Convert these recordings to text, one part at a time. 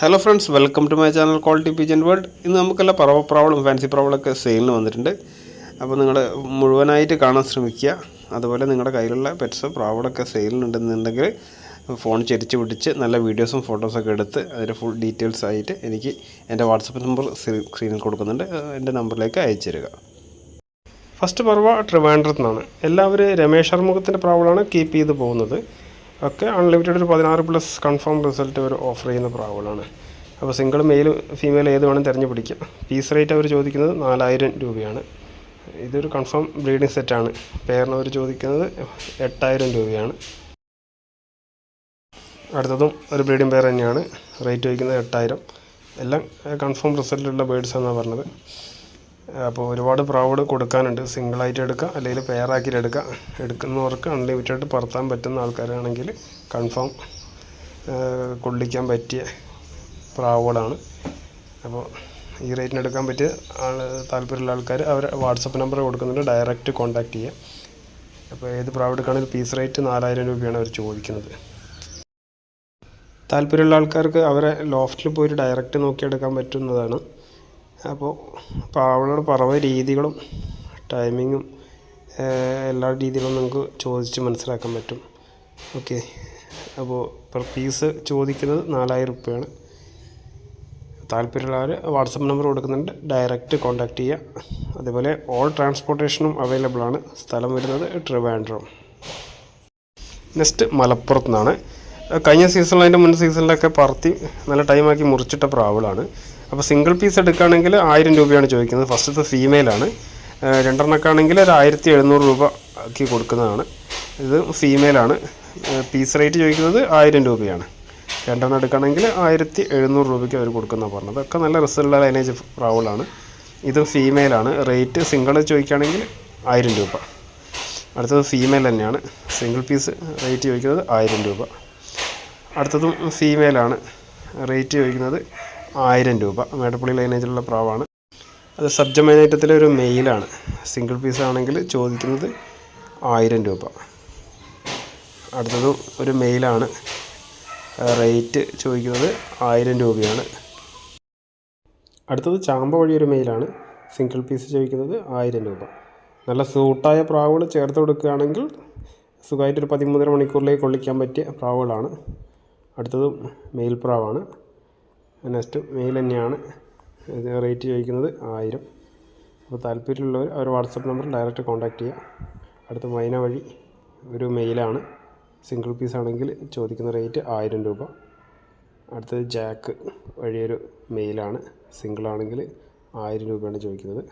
Hello friends welcome to my channel quality pigeon world ഇന്ന് നമുക്കെല്ലാം പറവ problem fancy പ്രോബ്ലമൊക്കെ സെയിലിന് വന്നിട്ടുണ്ട്. അപ്പോൾ നിങ്ങൾ മുഴുവനായിട്ട് കാണാൻ ശ്രമിക്കുക. അതുപോലെ നിങ്ങളുടെ കയ്യിലുള്ള പെറ്റ്സ് പ്രാവളൊക്കെ സെയിലിനുണ്ടെന്നുണ്ടെങ്കിൽ ഫോൺ ചെരിച്ച് പിടിച്ച് നല്ല വീഡിയോസും ഫോട്ടോസൊക്കെ എടുത്ത് അതിന്റെ ഫുൾ ഡീറ്റെയിൽസ് ആയിട്ട് എനിക്ക് എന്റെ വാട്സപ്പ് നമ്പർ സ്ക്രീനിൽ കൊടുക്കുന്നുണ്ട്. എന്റെ നമ്പറിലേക്ക് അയച്ചു തരിക. ഫസ്റ്റ് പറവ ട്രിവാൻഡ്രത്ത് നിന്നാണ് എല്ലാവരും രമേശ് അർമുഖത്തിന്റെ പ്രാവളാണ് കീപ്പ് ചെയ്ത് പോകുന്നത്. ഒക്കെ അൺലിമിറ്റഡ് ഒരു പതിനാറ് പ്ലസ് കൺഫേം റിസൾട്ട് അവർ ഓഫർ ചെയ്യുന്ന പ്രാവുകളാണ്. അപ്പോൾ സിംഗിൾ മെയിൽ ഫീമെയിൽ ഏത് വേണം തിരഞ്ഞു പിടിക്കാം പീസ് റേറ്റ് അവർ ചോദിക്കുന്നത് നാലായിരം രൂപയാണ്. ഇതൊരു കൺഫേം ബ്രീഡിംഗ് സെറ്റാണ് പേരിന് അവർ ചോദിക്കുന്നത് എട്ടായിരം രൂപയാണ്. അടുത്തതും ഒരു ബ്രീഡിംഗ് പെയർ തന്നെയാണ്. റേറ്റ് ചോദിക്കുന്നത് എട്ടായിരം. എല്ലാം കൺഫേം റിസൾട്ടുള്ള ബേഡ്സ് എന്നാണ് പറഞ്ഞത്. അപ്പോൾ ഒരുപാട് പ്രാവുകൾ കൊടുക്കാനുണ്ട്. സിംഗിളായിട്ട് എടുക്കുക അല്ലെങ്കിൽ പെയറാക്കിയിട്ട് എടുക്കുക എടുക്കുന്നവർക്ക് അൺലിമിറ്റഡ് പറത്താൻ പറ്റുന്ന ആൾക്കാരാണെങ്കിൽ കൺഫേം കൊള്ളിക്കാൻ പറ്റിയ പ്രാവുകളാണ് അപ്പോൾ ഈ റേറ്റിന് എടുക്കാൻ പറ്റിയ ആൾ താല്പര്യമുള്ള ആൾക്കാർ അവർ വാട്സപ്പ് നമ്പർ കൊടുക്കുന്നുണ്ട്. ഡയറക്റ്റ് കോൺടാക്റ്റ് ചെയ്യുക. അപ്പോൾ ഏത് പ്രാവ് എടുക്കുകയാണെങ്കിൽ പീസ് റേറ്റ് നാലായിരം രൂപയാണ് അവർ ചോദിക്കുന്നത്. താല്പര്യമുള്ള ആൾക്കാർക്ക് അവരെ ലോഫ്റ്റിൽ പോയി ഡയറക്റ്റ് നോക്കിയെടുക്കാൻ പറ്റുന്നതാണ്. അപ്പോൾ പാവകളുടെ പറവ രീതികളും ടൈമിങ്ങും എല്ലാ രീതികളും നമുക്ക് ചോദിച്ച് മനസ്സിലാക്കാൻ പറ്റും. ഓക്കെ അപ്പോൾ പെർ പീസ് ചോദിക്കുന്നത് നാലായിരം റുപ്യയാണ് താല്പര്യമുള്ളവർ വാട്സപ്പ് നമ്പർ കൊടുക്കുന്നുണ്ട്. ഡയറക്റ്റ് കോൺടാക്റ്റ് ചെയ്യുക. അതേപോലെ ഓൾ ട്രാൻസ്പോർട്ടേഷനും അവൈലബിൾ ആണ്. സ്ഥലം വരുന്നത് ട്രിവാൻഡ്രം. നെക്സ്റ്റ് മലപ്പുറത്ത് നിന്നാണ്. കഴിഞ്ഞ സീസണിൽ അതിന്റെ മുൻ സീസണിലൊക്കെ പറത്തി നല്ല ടൈമാക്കി മുറിച്ചിട്ട പ്രാവുകളാണ് അപ്പോൾ സിംഗിൾ പീസ് എടുക്കുകയാണെങ്കിൽ ആയിരം രൂപയാണ് ചോദിക്കുന്നത്. ഫസ്റ്റത്തെ ഫീമെയിലാണ് രണ്ടെണ്ണമൊക്കെ ആണെങ്കിൽ ഒരു ആയിരത്തി എഴുന്നൂറ് ആക്കി കൊടുക്കുന്നതാണ്. ഇത് ഫീമെയിലാണ് പീസ് റേറ്റ് ചോദിക്കുന്നത് ആയിരം രൂപയാണ്. രണ്ടെണ്ണം എടുക്കുകയാണെങ്കിൽ ആയിരത്തി എഴുന്നൂറ് രൂപയ്ക്ക് അവർ കൊടുക്കുന്ന പറഞ്ഞത്. ഒക്കെ നല്ല റിസൾട്ടുള്ള ലൈനേജ് പ്രാവളാണ് ഇത് ഫീമെയിലാണ് റേറ്റ് സിംഗിൾ ചോദിക്കുകയാണെങ്കിൽ ആയിരം രൂപ. അടുത്തത് ഫീമെയിൽ തന്നെയാണ്. സിംഗിൾ പീസ് റേറ്റ് ചോദിക്കുന്നത് ആയിരം രൂപ. അടുത്തതും ഫീമെയിലാണ് റേറ്റ് ചോദിക്കുന്നത് ആയിരം രൂപ മേടപ്പള്ളി ലൈനേജിലുള്ള പ്രാവാണ്. അത് സബ്ജമൈനൈറ്റത്തിലെ ഒരു മെയിലാണ് സിംഗിൾ പീസ് ആണെങ്കിൽ ചോദിക്കുന്നത് ആയിരം രൂപ. അടുത്തത് ഒരു മെയിലാണ് റേറ്റ് ചോദിക്കുന്നത് ആയിരം രൂപയാണ്. അടുത്തത് ചാമ്പ വഴി ഒരു മെയിലാണ് സിംഗിൾ പീസ് ചോദിക്കുന്നത് ആയിരം രൂപ. നല്ല സൂട്ടായ പ്രാവുകൾ ചേർത്ത് കൊടുക്കുകയാണെങ്കിൽ സുഖമായിട്ടൊരു പതിമൂന്നര മണിക്കൂറിലേക്ക് കൊള്ളിക്കാൻ പറ്റിയ പ്രാവുകളാണ്. അടുത്തതും മെയിൽ പ്രാവാണ്. നെക്സ്റ്റ് മെയിൽ തന്നെയാണ്. ഇത് റേറ്റ് ചോദിക്കുന്നത് ആയിരം. അപ്പോൾ താല്പര്യമുള്ളവർ അവർ വാട്സപ്പ് നമ്പർ ഡയറക്റ്റ് കോൺടാക്റ്റ് ചെയ്യുക. അടുത്ത മൈന വഴി ഒരു മെയിലാണ്. സിംഗിൾ പീസ് ആണെങ്കിൽ ചോദിക്കുന്ന റേറ്റ് ആയിരം രൂപ. അടുത്തത് ജാക്ക് വഴിയൊരു മെയിലാണ്. സിംഗിൾ ആണെങ്കിൽ ആയിരം രൂപയാണ് ചോദിക്കുന്നത്.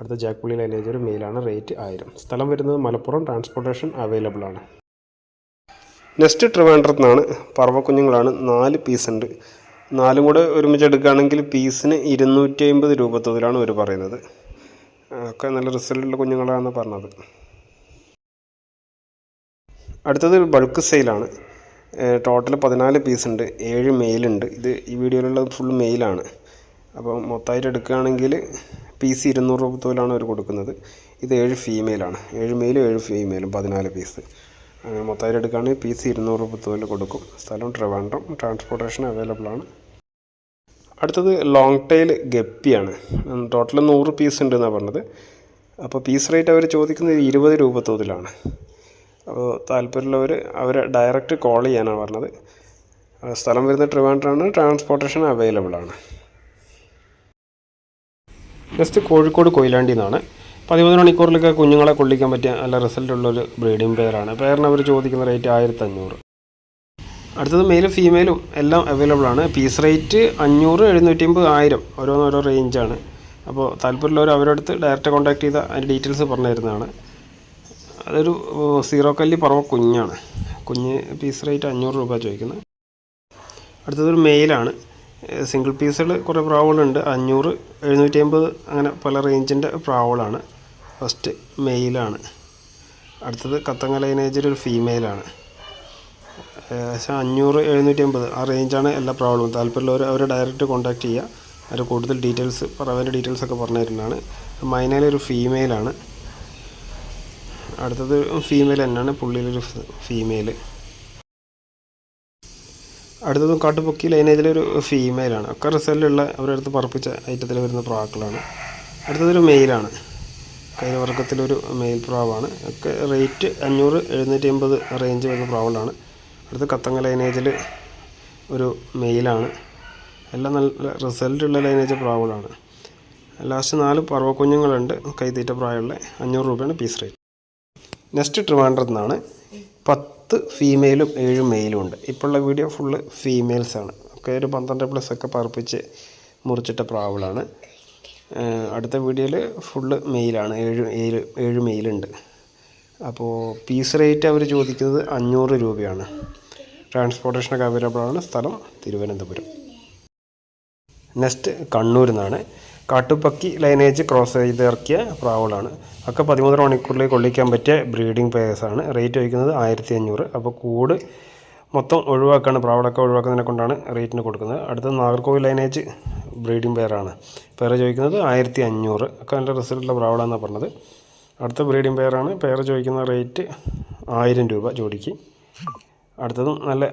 അടുത്ത ജാക്ക് പുള്ളി ലൈനേജ് ഒരു മെയിലാണ്. റേറ്റ് ആയിരം. സ്ഥലം വരുന്നത് മലപ്പുറം. ട്രാൻസ്പോർട്ടേഷൻ അവൈലബിൾ ആണ്. നെക്സ്റ്റ് ട്രിവാൻഡ്രത്ത് നിന്നാണ്. പറവക്കുഞ്ഞുങ്ങളാണ്. നാല് പീസ് ഉണ്ട്. നാലും കൂടെ ഒരുമിച്ച് എടുക്കുകയാണെങ്കിൽ പീസിന് ഇരുന്നൂറ്റി അമ്പത് രൂപ തോതിലാണ് പറയുന്നത് ഒക്കെ നല്ല റിസൾട്ടുള്ള കുഞ്ഞുങ്ങളാണെന്ന് പറഞ്ഞത്. അടുത്തത് ബൾക്ക് സെയിലാണ്. ടോട്ടൽ പതിനാല് പീസ് ഉണ്ട് ഏഴ് മെയിലുണ്ട്. ഇത് ഈ വീഡിയോയിലുള്ളത് ഫുൾ മെയിലാണ്. അപ്പോൾ മൊത്തമായിട്ട് എടുക്കുകയാണെങ്കിൽ പീസ് ഇരുന്നൂറ് രൂപ തോലാണ് അവർ കൊടുക്കുന്നത്. ഇത് ഏഴ് ഫീമെയിലാണ്. ഏഴ് മെയിലും ഏഴ് ഫീമെയിലും പതിനാല് പീസ്. അങ്ങനെ മൊത്തമായിട്ട് എടുക്കുകയാണെങ്കിൽ പീസ് ഇരുന്നൂറ് രൂപ തോതിൽ കൊടുക്കും. സ്ഥലം ട്രിവാൻഡ്രം ട്രാൻസ്പോർട്ടേഷൻ അവൈലബിൾ ആണ്. അടുത്തത് ലോങ് ടൈൽ ഗപ്പിയാണ്. ടോട്ടൽ നൂറ് പീസ് ഉണ്ട് എന്നാണ് പറഞ്ഞത്. അപ്പോൾ പീസ് റേറ്റ് അവർ ചോദിക്കുന്നത് ഇരുപത് രൂപ തോതിലാണ്. അപ്പോൾ താല്പര്യമുള്ളവർ അവരെ ഡയറക്റ്റ് കോൾ ചെയ്യാനാണ് പറഞ്ഞത്. സ്ഥലം വരുന്ന ട്രിവാൻഡ്രാണ് ട്രാൻസ്പോർട്ടേഷൻ അവൈലബിൾ ആണ്. നെക്സ്റ്റ് കോഴിക്കോട് കൊയിലാണ്ടി നിന്നാണ് പതിമൂന്ന് മണിക്കൂറിലൊക്കെ കുഞ്ഞുങ്ങളെ കൊള്ളിക്കാൻ പറ്റിയ നല്ല റിസൾട്ടുള്ളൊരു ബ്രീഡിംഗ് പെയറാണ് പെയറിന് അവർ ചോദിക്കുന്ന റേറ്റ് ആയിരത്തി അഞ്ഞൂറ് അടുത്തത് മെയിലും ഫീമെയിലും എല്ലാം അവൈലബിൾ ആണ്. പീസ് റേറ്റ് അഞ്ഞൂറ് എഴുന്നൂറ്റി അമ്പത് ആയിരം. ഓരോന്നോരോ റേഞ്ചാണ് അപ്പോൾ താല്പര്യമുള്ളവർ അവരുടെ ഡയറക്റ്റ് കോൺടാക്ട് ചെയ്ത അതിന്റെ ഡീറ്റെയിൽസ് പറഞ്ഞു തരുന്നതാണ് അതൊരു സീറോ കല്ലി പറവ കുഞ്ഞാണ്. കുഞ്ഞ് പീസ് റേറ്റ് അഞ്ഞൂറ് രൂപ ചോദിക്കുന്നത്. അടുത്തതൊരു മെയിലാണ് സിംഗിൾ പീസുകൾ കുറേ പ്രാവുകളുണ്ട് അഞ്ഞൂറ് എഴുന്നൂറ്റി അമ്പത് അങ്ങനെ പല റേഞ്ചിന്റെ പ്രാവുകളാണ് ഫസ്റ്റ് മെയിലാണ് അടുത്തത് കത്തങ്ങ ലൈനേജിൽ ഒരു ഫീമെയിലാണ് ഏകദേശം അഞ്ഞൂറ് എഴുന്നൂറ്റി അമ്പത് ആ റേഞ്ചാണ് എല്ലാ പ്രോബ്ലവും താല്പര്യമുള്ളവർ അവരെ ഡയറക്റ്റ് കോൺടാക്ട് ചെയ്യുക. അവർ കൂടുതൽ ഡീറ്റെയിൽസ് പറവേന്റെ ഡീറ്റെയിൽസ് ഒക്കെ പറഞ്ഞു തരുന്നതാണ്. മൈനയിലൊരു ഫീമെയിലാണ് അടുത്തത് ഫീമെയിൽ തന്നെയാണ്. പുള്ളിയിലൊരു ഫീമെയിൽ അടുത്തത് കാട്ടുപൊക്കി ലൈനേജിലൊരു ഫീമെയിലാണ് ഒക്കെ റിസൾട്ടുള്ള അവരുടെ അടുത്ത് പറപ്പിച്ച ഐറ്റത്തിൽ വരുന്ന പ്രാക്കളാണ്. അടുത്തതൊരു മെയിലാണ് കൈവർഗത്തിലൊരു മെയിൽ പ്രാവാണ്. ഒക്കെ റേറ്റ് അഞ്ഞൂറ് എഴുന്നൂറ്റി അമ്പത് റേഞ്ച് വരുന്ന പ്രാവുകളാണ്. അടുത്ത കത്തങ്ങ ലൈനേജിൽ ഒരു മെയിലാണ് എല്ലാം നല്ല റിസൾട്ടുള്ള ലൈനേജ് പ്രാവുകളാണ് ലാസ്റ്റ് നാല് പർവക്കുഞ്ഞുങ്ങളുണ്ട് കൈത്തീറ്റ പ്രായമുള്ള അഞ്ഞൂറ് രൂപയാണ് പീസ് റേറ്റ് നെക്സ്റ്റ് ട്രിവാൻഡ്രത്ത് നിന്നാണ് പത്ത് ഫീമെയിലും ഏഴ് മെയിലും ഉണ്ട്. ഇപ്പോഴുള്ള വീഡിയോ ഫുള്ള് ഫീമെയിൽസാണ് ഒക്കെ ഒരു പന്ത്രണ്ട് പ്ലസ് ഒക്കെ പറപ്പിച്ച് മുറിച്ചിട്ട പ്രാവുകളാണ്. അടുത്ത വീഡിയോയിൽ ഫുള്ള് മെയിലാണ് ഏഴ് ഏഴ് ഏഴ് മെയിലുണ്ട് അപ്പോൾ പീസ് റേറ്റ് അവർ ചോദിക്കുന്നത് അഞ്ഞൂറ് രൂപയാണ്. ട്രാൻസ്പോർട്ടേഷനൊക്കെ അവൈലബിളാണ് സ്ഥലം തിരുവനന്തപുരം. നെക്സ്റ്റ് കണ്ണൂരിൽ നിന്നാണ് കാട്ടുപക്കി ലൈനേജ് ക്രോസ് ചെയ്ത് ഇറക്കിയ പ്രാവുകളാണ് ഒക്കെ പതിമൂന്നര മണിക്കൂറിലേക്ക് കൊള്ളിക്കാൻ പറ്റിയ ബ്രീഡിംഗ് പേഴ്സാണ് റേറ്റ് വയ്ക്കുന്നത് ആയിരത്തി അഞ്ഞൂറ് അപ്പോൾ കൂട് മൊത്തം ഒഴിവാക്കാണ്. പ്രാവളൊക്കെ ഒഴിവാക്കുന്നതിനെ കൊണ്ടാണ് റേറ്റിന് കൊടുക്കുന്നത്. അടുത്ത നാഗർകോവിൽ ലൈനേജ് ബ്രീഡിംഗ് പെയറാണ് പേര് ചോദിക്കുന്നത് ആയിരത്തി അഞ്ഞൂറ് ഒക്കെ നല്ല റിസൾട്ടുള്ള പ്രാവളാണെന്നാണ് പറഞ്ഞത്. അടുത്ത ബ്രീഡിംഗ് പെയറാണ് പെയർ ചോദിക്കുന്ന റേറ്റ് ആയിരം രൂപ ജോഡിക്ക്. അടുത്തതും നല്ല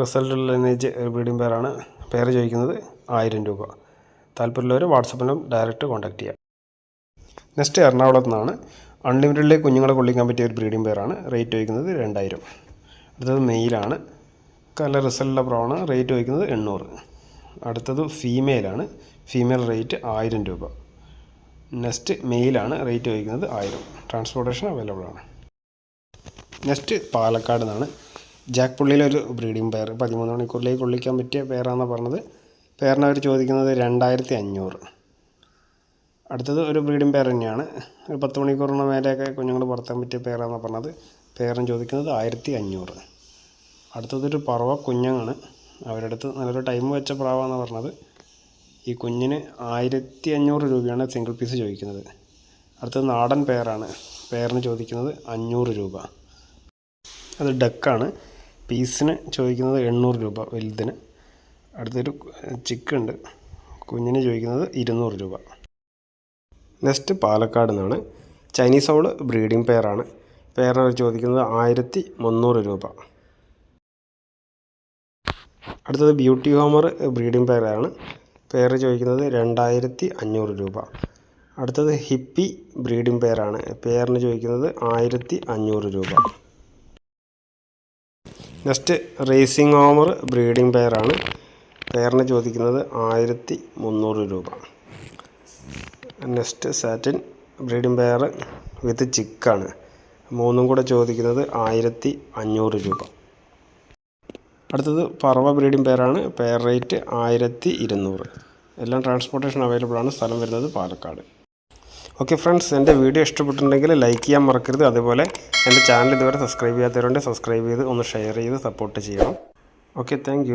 റിസൾട്ടുള്ള ലൈനേജ് ബ്രീഡിംഗ് പെയറാണ് പെയർ ചോദിക്കുന്നത് ആയിരം രൂപ. താല്പര്യമുള്ളവർ വാട്സപ്പിലും ഡയറക്റ്റ് കോൺടാക്ട് ചെയ്യാം. നെക്സ്റ്റ് എറണാകുളത്ത് നിന്നാണ്. അൺലിമിറ്റഡിലെ കുഞ്ഞുങ്ങളെ കൊള്ളിക്കാൻ പറ്റിയ ഒരു ബ്രീഡിംഗ് പെയറാണ് റേറ്റ് ചോദിക്കുന്നത് രണ്ടായിരം. അടുത്തത് മെയിലാണ് നല്ല റിസൾട്ടുള്ള പ്രാവാണ് റേറ്റ് ചോദിക്കുന്നത് എണ്ണൂറ്. അടുത്തത് ഫീമെയിലാണ് ഫീമെയിൽ റേറ്റ് ആയിരം രൂപ. നെക്സ്റ്റ് മെയിലാണ് റേറ്റ് ചോദിക്കുന്നത് ആയിരം. ട്രാൻസ്പോർട്ടേഷൻ അവൈലബിൾ ആണ്. നെക്സ്റ്റ് പാലക്കാട് നിന്നാണ്. ജാക്ക് പുള്ളിയിലൊരു ബ്രീഡിംഗ് പെയർ പതിമൂന്ന് മണിക്കൂറിലേക്ക് കൊള്ളിക്കാൻ പറ്റിയ പെയറാണെന്ന് പറഞ്ഞത്. പെയറിന് അവർ ചോദിക്കുന്നത് രണ്ടായിരത്തി അഞ്ഞൂറ് അടുത്തത് ഒരു ബ്രീഡിംഗ് പെയർ തന്നെയാണ്. ഒരു പത്ത് മണിക്കൂറിന് മേലെയൊക്കെ കുഞ്ഞുങ്ങൾ പുറത്താൻ പറ്റിയ പെയറാണെന്ന് പറഞ്ഞത്. പെയറിന് ചോദിക്കുന്നത് ആയിരത്തി അഞ്ഞൂറ് അടുത്തതൊരു പറവ കുഞ്ഞാണ്. അവരടുത്ത് നല്ലൊരു ടൈം വെച്ച പ്രാവാണെന്ന് പറഞ്ഞത്. ഈ കുഞ്ഞിന് ആയിരത്തി അഞ്ഞൂറ് രൂപയാണ് സിംഗിൾ പീസ് ചോദിക്കുന്നത്. അടുത്തത് നാടൻ പെയറാണ് പെയറിന് ചോദിക്കുന്നത് അഞ്ഞൂറ് രൂപ. അത് ഡക്കാണ് പീസിന് ചോദിക്കുന്നത് എണ്ണൂറ് രൂപ വലുതിന്. അടുത്തൊരു ചിക്കുണ്ട് കുഞ്ഞിന് ചോദിക്കുന്നത് ഇരുന്നൂറ് രൂപ. നെക്സ്റ്റ് പാലക്കാട് നിന്നാണ്. ചൈനീസ് ഔൾ ബ്രീഡിംഗ് പെയറാണ് പെയറിന് ചോദിക്കുന്നത് ആയിരത്തി മുന്നൂറ് രൂപ. അടുത്തത് ബ്യൂട്ടി ഹോമർ ബ്രീഡിംഗ് പെയറാണ് പെയർ ചോദിക്കുന്നത് രണ്ടായിരത്തി അഞ്ഞൂറ് രൂപ. അടുത്തത് ഹിപ്പി ബ്രീഡിംഗ് പെയറാണ് പെയറിന് ചോദിക്കുന്നത് ആയിരത്തി അഞ്ഞൂറ് രൂപ. നെക്സ്റ്റ് റേസിംഗ് ഓമർ ബ്രീഡിംഗ് പെയറാണ് പെയറിന് ചോദിക്കുന്നത് ആയിരത്തി മുന്നൂറ് രൂപ. Next satin breeding pair with ചിക്കാണ്. മൂന്നും കൂടെ ചോദിക്കുന്നത് ആയിരത്തി അഞ്ഞൂറ് രൂപ. അടുത്തത് പറവ ബ്രീഡിംഗ് പെയറാണ്. പെയർ റേറ്റ് ആയിരത്തി ഇരുന്നൂറ് എല്ലാം ട്രാൻസ്പോർട്ടേഷൻ അവൈലബിൾ ആണ്. സ്ഥലം വരുന്നത് പാലക്കാട്. ഓക്കെ ഫ്രണ്ട്സ് എന്റെ വീഡിയോ ഇഷ്ടപ്പെട്ടിട്ടുണ്ടെങ്കിൽ ലൈക്ക് ചെയ്യാൻ മറക്കരുത്. അതുപോലെ എന്റെ ചാനൽ ഇതുവരെ സബ്സ്ക്രൈബ് ചെയ്യാത്തവരുണ്ട് സബ്സ്ക്രൈബ് ചെയ്ത് ഒന്ന് ഷെയർ ചെയ്ത് സപ്പോർട്ട് ചെയ്യണം. Okay thank